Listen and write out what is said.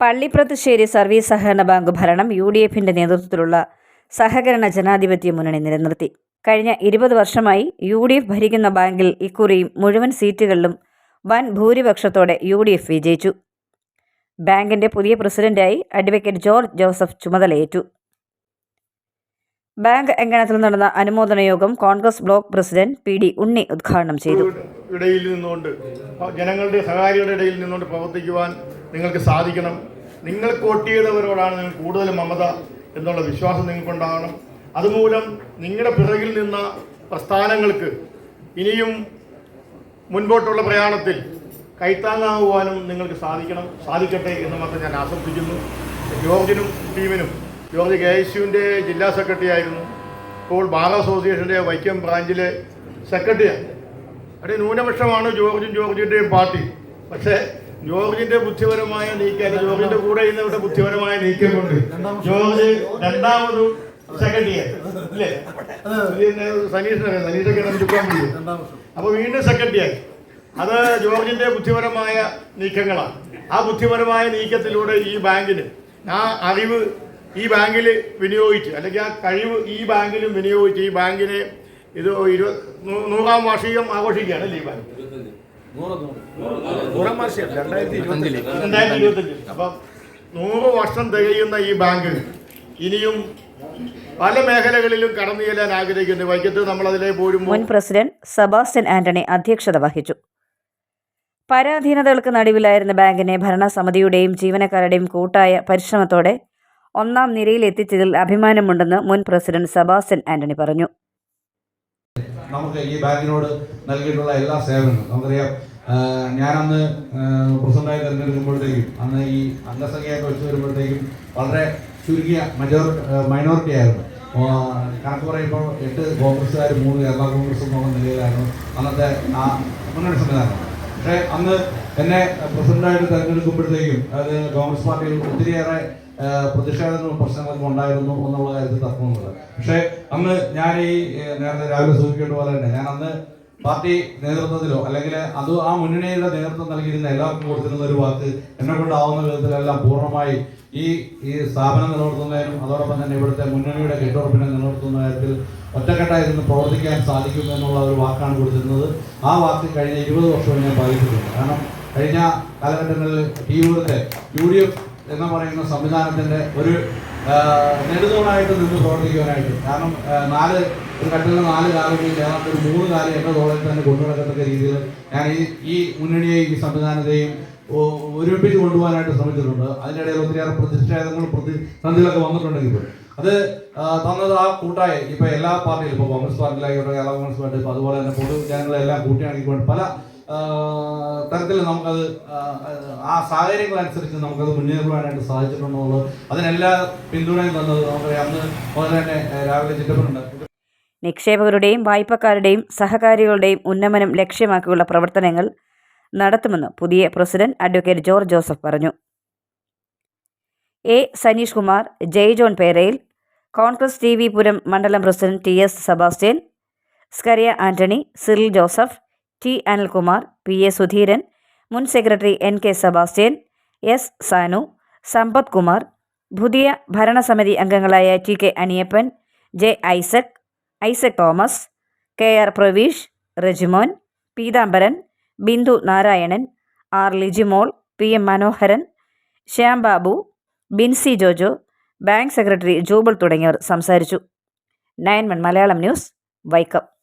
Pallipurathussery service സഹകരണ bank ഭരണം U D എഫിന്റെ നേതൃത്വത്തിലുള്ള സഹകരണ ജനാധിപത്യ മുന്നണി നിലനിർത്തി. കഴിഞ്ഞ ഇരുപത് വർഷമായി യു ഡി എഫ് ഭരിക്കുന്ന ബാങ്കിൽ ഇക്കുറിയും മുഴുവൻ സീറ്റുകളിലും വൻ ഭൂരിപക്ഷത്തോടെ യു ഡി എഫ് വിജയിച്ചു. ബാങ്കിന്റെ പുതിയ പ്രസിഡന്റായി അഡ്വക്കേറ്റ് ജോർജ് ജോസഫ് ചുമതലയേറ്റു. ബാങ്ക് അങ്കണത്തിൽ നടന്ന അനുമോദന യോഗം Congress block president P D Unni ഉദ്ഘാടനം ചെയ്തു. ഇടയിൽ നിന്നുകൊണ്ട് ജനങ്ങളുടെ സഹകാരികളുടെ ഇടയിൽ നിന്നുകൊണ്ട് പ്രവർത്തിക്കുവാൻ നിങ്ങൾക്ക് സാധിക്കണം. നിങ്ങൾ വോട്ട് ചെയ്തവരോടാണ് നിങ്ങൾ കൂടുതൽ മമത എന്നുള്ള വിശ്വാസം നിങ്ങൾക്കുണ്ടാകണം. അതുമൂലം നിങ്ങളുടെ പിറകിൽ നിന്ന പ്രസ്ഥാനങ്ങൾക്ക് ഇനിയും മുൻപോട്ടുള്ള പ്രയാണത്തിൽ കൈത്താങ്ങാകുവാനും നിങ്ങൾക്ക് സാധിക്കണം സാധിക്കട്ടെ എന്ന് മാത്രം ഞാൻ ആശംസിക്കുന്നു. ജോർജിനും ടീമിനും ജോർജ് കെ എസ് യുവിന്റെ ജില്ലാ സെക്രട്ടറി ആയിരുന്നു. ഇപ്പോൾ ബാർ അസോസിയേഷന്റെ വൈക്കം ബ്രാഞ്ചിലെ സെക്രട്ടറിയാണ്. അവിടെ ന്യൂനപക്ഷമാണ് ജോർജും ജോർജിന്റെയും പാർട്ടി. പക്ഷേ ജോർജിന്റെ ബുദ്ധിപരമായ നീക്കം ജോർജിന്റെ കൂടെ ഇന്നവിടെ ബുദ്ധിപരമായ നീക്കം കൊണ്ട് ജോർജ് രണ്ടാമതും സെക്കൻഡ് ഇയർ അല്ലേ സനീഷിനെ സനീഷൊക്കെ അപ്പൊ വീണ്ടും സെക്രട്ടറിയായി അത് ജോർജിന്റെ ബുദ്ധിപരമായ നീക്കങ്ങളാണ്. ആ ബുദ്ധിപരമായ നീക്കത്തിലൂടെ ഈ ബാങ്കിന് ആ അറിവ് ഈ ബാങ്കിൽ വിനിയോഗിച്ച്. അല്ലെങ്കിൽ ആ കഴിവ് ഈ ബാങ്കിലും വിനിയോഗിച്ച്. ഈ ബാങ്കിനെ ഇത് ഇരുപത് നൂറാം വാർഷികം ആഘോഷിക്കുകയാണ് ഈ ബാങ്ക് രണ്ടായിരത്തി ഇരുപത്തഞ്ച് അപ്പം നൂറ് വർഷം തികയുന്ന ഈ ബാങ്ക് ഇനിയും പല മേഖലകളിലും കടന്നു ചെല്ലാൻ ആഗ്രഹിക്കുന്നു. വൈക്കത്ത് നമ്മൾ അതിലെ പോരുമ്പോൾ മുൻ പ്രസിഡന്റ് സെബാസ്റ്റ്യൻ ആന്റണി അധ്യക്ഷത വഹിച്ചു. പരാധീനതകൾക്ക് നടുവിലായിരുന്ന ബാങ്കിനെ ഭരണസമിതിയുടെയും ജീവനക്കാരുടെയും കൂട്ടായ പരിശ്രമത്തോടെ ഒന്നാം നിരയിൽ എത്തിച്ചതിൽ അഭിമാനമുണ്ടെന്ന് മുൻ പ്രസിഡന്റ് സെബാസ്റ്റ്യൻ ആന്റണി പറഞ്ഞു. നമുക്ക് ഈ ബാങ്കിനോട് നൽകിയിട്ടുള്ള എല്ലാ സേവനങ്ങളും. നമുക്കറിയാം ഞാനന്ന് പ്രസിഡന്റായി തിരഞ്ഞെടുക്കുമ്പോഴത്തേക്കും അന്ന് ഈ അംഗസംഖ്യയൊക്കെ വെച്ച് വരുമ്പോഴത്തേക്കും വളരെ ചുരുങ്ങിയ മജോറിറ്റി മൈനോറിറ്റി ആയിരുന്നു. കണക്ക് പറയുമ്പോൾ എട്ട് കോൺഗ്രസ്സുകാർ മൂന്ന് കേരള കോൺഗ്രസ് എന്നുള്ള നിലയിലായിരുന്നു അന്നത്തെ ആ മുന്നണി സംവിധാനം. പക്ഷേ അന്ന് എന്നെ പ്രസിഡന്റായിട്ട് തിരഞ്ഞെടുക്കുമ്പോഴത്തേക്കും അത് കോൺഗ്രസ് പാർട്ടിയിൽ ഒത്തിരിയേറെ പ്രതിഷേധങ്ങളും പ്രശ്നങ്ങളും ഉണ്ടായിരുന്നു എന്നുള്ള കാര്യത്തിൽ തർക്കമൊന്നുമില്ല. പക്ഷേ അന്ന് ഞാൻ ഈ നേരത്തെ രാവിലെ സൂചിപ്പിക്കേണ്ട പോലെ തന്നെ ഞാൻ അന്ന് പാർട്ടി നേതൃത്വത്തിലോ അല്ലെങ്കിൽ അത് ആ മുന്നണിയുടെ നേതൃത്വം നൽകിയിരുന്ന എല്ലാവർക്കും കൊടുത്തിരുന്ന ഒരു വാക്ക് എന്നെ കൊണ്ടാവുന്ന വിധത്തിലെല്ലാം പൂർണമായി ഈ ഈ സ്ഥാപനം നിലനിർത്തുന്നതിനും അതോടൊപ്പം തന്നെ ഇവിടുത്തെ മുന്നണിയുടെ കെട്ടുറപ്പിനെ നിലനിർത്തുന്ന കാര്യത്തിൽ ഒറ്റക്കെട്ടായിരുന്നു പ്രവർത്തിക്കാൻ സാധിക്കും എന്നുള്ള ഒരു വാക്കാണ് കൊടുത്തിരുന്നത്. ആ വാക്ക് കഴിഞ്ഞ ഇരുപത് വർഷം ഞാൻ പാലിച്ചിട്ടുണ്ട് കാരണം കഴിഞ്ഞ കാലഘട്ടങ്ങളിൽ ടിയൂരിലെ യു ഡി എഫ് എന്ന് പറയുന്ന സംവിധാനത്തിന്റെ ഒരു നെടുതൂണായിട്ട് നിന്ന് പ്രവർത്തിക്കുവാനായിട്ട്. കാരണം നാല് ഒരു കട്ടിലിന് നാല് കാലുകളിൽ ഏതാണ്ട് ഒരു മൂന്ന് കാലം എന്റെ തോളിൽ തന്നെ കൊണ്ടുനടക്കത്തക്ക രീതിയിൽ ഞാൻ ഈ ഈ മുന്നണിയെയും ഈ സംവിധാനത്തെയും ഒരുമിപ്പിച്ച് കൊണ്ടുപോകാനായിട്ട് ശ്രമിച്ചിട്ടുണ്ട്. അതിനിടയിൽ ഒത്തിരിയേറെ പ്രതിഷേധങ്ങളും പ്രതിസന്ധികളൊക്കെ വന്നിട്ടുണ്ടെങ്കിൽ അത് തന്നത് ആ കൂട്ടായ. ഇപ്പൊ എല്ലാ പാർട്ടിയിലും ഇപ്പൊ കോൺഗ്രസ് പാർട്ടിയിലായിക്കോട്ടെ കേരള കോൺഗ്രസ് പാർട്ടി ഇപ്പൊ അതുപോലെ തന്നെ പൊതുജനങ്ങളെല്ലാം കൂട്ടിയാണെങ്കിൽ പല തരത്തിൽ നമുക്കത് ആ, സാഹചര്യങ്ങളനുസരിച്ച് നമുക്കത് മുന്നേറുവാനായിട്ട് സാധിച്ചിട്ടുണ്ടെന്നുള്ളത് അതിനെല്ലാ പിന്തുണയും തന്നത് നമുക്കറിയാം അന്ന് മുതൽ തന്നെ രാവിലെ ചിറ്റപ്പനുണ്ട് നിക്ഷേപകരുടെയും വായ്പക്കാരുടെയും സഹകാരികളുടെയും ഉന്നമനം ലക്ഷ്യമാക്കിയുള്ള പ്രവർത്തനങ്ങൾ നടത്തുമെന്ന് പുതിയ പ്രസിഡന്റ് അഡ്വക്കേറ്റ് ജോർജ് ജോസഫ് പറഞ്ഞു. A Saneesh Kumar Jai John Perayil Congress T V Puram മണ്ഡലം president T S Sebastian Skariya Antony Cyril Joseph T Anilkumar P A Sudheeran മുൻ secretary N K Sebastian S Sanu Sampath Kumar പുതിയ ഭരണസമിതി അംഗങ്ങളായ T K Aniyappan J Isaac Isaac Thomas K R Praveesh Rejimon Peethambaran Bindu Narayanan R Lijimol P M Manoharan Shyam Babu Binsy Jojo bank secretary Jubil തുടങ്ങിയവർ സംസാരിച്ചു. Nine one Malayalam news Vaikom.